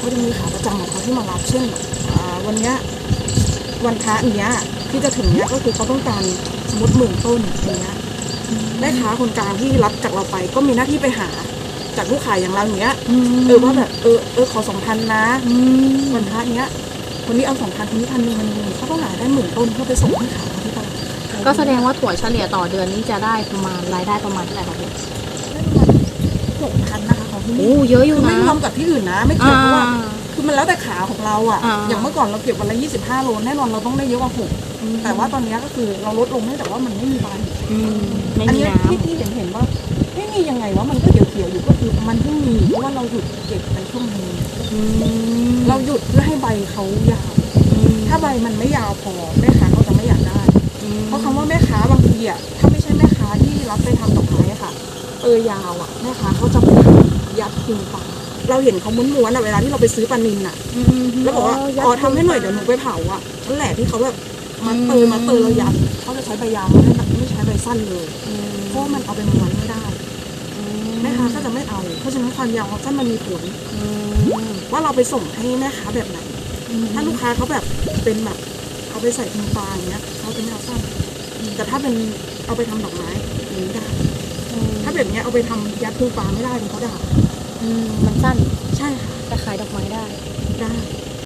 เขาจะมีขาประจำของเขาที่มารับเช่นอ่าวันเนี้ยวันพระเนี้ยที่จะถึงเนี้ยก็คือเขาต้องการสมมติหมื่นต้นอย่างเงี้ยแม่ค้าคนกลางที่รับจากเราไปก็มีหน้าที่ไปหาจากลูกค้าอย่างเราอย่างเงี้ยเออว่าแบบเออเออขอสองพันนะวันพระเนี้ยคนนี้เอาสองพันคนนี้พันหนึ่งพันหนึ่งเขาต้องหาได้หมื่นต้นเพื่อไปส่งให้ขายที่ตลาดก็แสดงว่าถั่วเฉลี่ยต่อเดือนนี้จะได้ประมาณรายได้ประมาณเท่าไหร่คะพี่หกพันนะ คะของที่โอ้นี่เยอะอยู่คือนะ ไม่รวมกับที่อื่นนะ ไม่เกี่ยวเพราะว่าอ่า คือมันแล้วแต่ขาของเราอะ อ่า อย่างเมื่อก่อนเราเก็บวันละ 25 โลแน่นอนเราต้องได้เยอะกว่าหกแต่ว่าตอนเนี้ยก็คือเราลดลงเนื่องจากว่ามันไม่มีใบอืมไม่อัมีเนี้ยน้ที่ที่เห็นเห็นว่าไม่มียังไงว่ามันก็เขียวๆอยู่ก็คือมันเพิ่งมีเพราะว่าเราหยุดเก็บไปช่วงนึงำอืมเราหยุดเพื่อให้ใบเขายาว ถ้าใบมันไม่ยาวพอแม่ค้าเขาจะไม่อยากได้เพราะคำว่าแม่ค้าบางทีอะถ้าไม่ใช่แม่ค้าที่รับไปทำดอกไม้อะค่ะ เออยาวอะแม่ค้าเขาจะไปยัดทิ้งไปเราเห็นเขาม้วนๆอะเวลาที่เราไปซื้อปลานินอะ แล้วบอกว่าอ๋อทำให้หน่อยเดี๋ยวหนูไปเผาอะนั่นแหละที่เขาแบบมาเตยมาเตยเรายัดเขาจะใช้ใบยาวไม่ได้ไม่ใช้ใบสั้นเลยเพราะว่ามันเอาไปม้วนไม่ได้แม่ค้าก็จะไม่เอา เพราะฉะนั้นความยาวของสั้นมันมีผลว่าเราไปส่งให้แม่ค้าแบบไหนถ้าลูกค้าเขาแบบเป็นแบบเอาไปใส่ถุงปลาอย่างเงี้ยเขาจะไม่เอาสั้นแต่ถ้าเป็นเอาไปทำดอกไม้อย่างนี้ได้ ถ้าแบบเนี้ยเอาไปทำยัดถุงปลาไม่ได้เลยเขาด่ามันสั้นใช่ค่ะแต่ขายดอกไม้ได้ได้อ